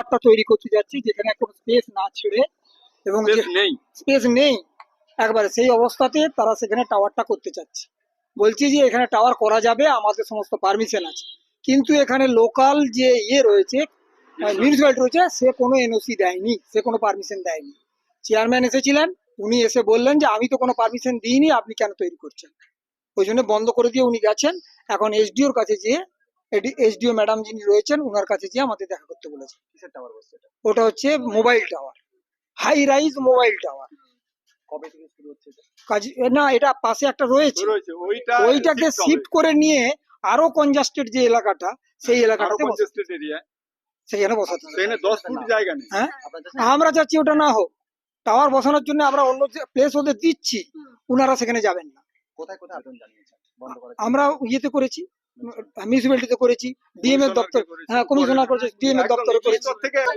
একটা তৈরি করতে যাচ্ছি যেখানে কোনো স্পেস না ছেড়ে এবং নেই। স্পেস নেই একবারে সেই অবস্থাতে তারা সেখানে টাওয়ারটা করতে চাচ্ছে। বলছি যে এখানে টাওয়ার করা যাবে আমাদের সমস্ত পারমিশন আছে। কিন্তু এখানে লোকাল যে ইয়ে রয়েছে মিউনিসিপ্যালিটি রয়েছে সে কোনো এনওসি দেয়নি সে কোনো পারমিশন দেয়নি। চেয়ারম্যান এসেছিলেন উনি এসে বললেন যে আমি তো কোনো পারমিশন দিইনি আপনি কেন তৈরি করছেন? ওই জন্য বন্ধ করে দিয়ে উনি গেছেন। এখন এসডিওর কাছে যেয়ে এসডিও ম্যাডাম যিনি রয়েছেন ওনার কাছে যেয়ে আমাদের দেখা করতে বলেছে। কিসের টাওয়ার বসছে এটা? ওটা হচ্ছে mobile tower high rise mobile tower কবে থেকে শুরু হচ্ছে কাজ না এটা পাশে একটা রয়েছে। রয়েছে ওইটা ওইটাকে শিফট করে নিয়ে আরও কনজাস্টেড যে এলাকাটা সেই এলাকাটাতে বসা- এরিয়া সেখানে বসাতে সেখানে দশ ফুট জায়গা নেই। হ্যাঁ? আমরা চাচ্ছি ওটা না হোক। টাওয়ার বসানোর জন্য আমরা অন্য প্লেস ওদের দিচ্ছি ওনারা সেখানে যাবেন না। কোথায় কোথায় আবেদন জানিয়েছেন? আমরা ইয়েতে করেছি মিউনিসিপ্যালিটিতে করেছি ডিএম এর দপ্তর হ্যাঁ কমিশনার করেছে ডিএম এর দপ্তরে করেছি।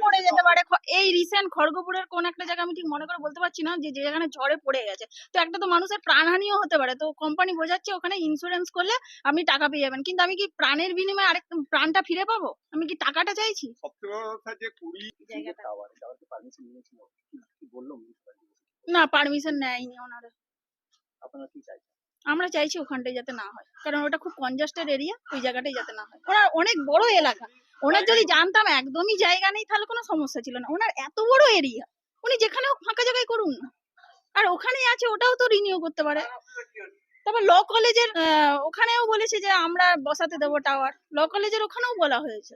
পড়ে যেতে পারে এই রিসেন্ট খড়গপুরের কোন একটা জায়গা আমি ঠিক মনে করে বলতে পারছি না যে যেখানে ঝড়ে পড়ে গেছে। তো একটা তো মানুষের প্রাণহানিও হতে পারে তো কোম্পানি বোঝাচ্ছে ওখানে ইন্স্যুরেন্স করলে আপনি টাকা পেয়ে যাবেন। কিন্তু আমি কি প্রাণের বিনিময়ে আরেক প্রাণটা ফিরে পাবো? আমি কি টাকাটা চাইছি? না পারমিশন নেয়নি ওনারা। আপনারা কি চাইছেন? আমরা চাইছি ওখানটায় যাতে না হয়। কারণ ওটা খুব কনজাস্টেড এরিয়া ওই জায়গাটাই যাতে না হয়। ওনার অনেক বড় এলাকা। ওনার যদি জানতাম একদমই জায়গা নেই, তাহলে কোনো সমস্যা ছিল না। ওনার এত বড় এরিয়া উনি যেখানে ফাঁকা জায়গায় করুন না। আর ওখানেই আছে, ওটাও তো রিনিউ করতে পারে। তারপর ল কলেজের ওখানেও বলেছে যে আমরা বসাতে দেবো টাওয়ার ল কলেজের ওখানেও বলা হয়েছে।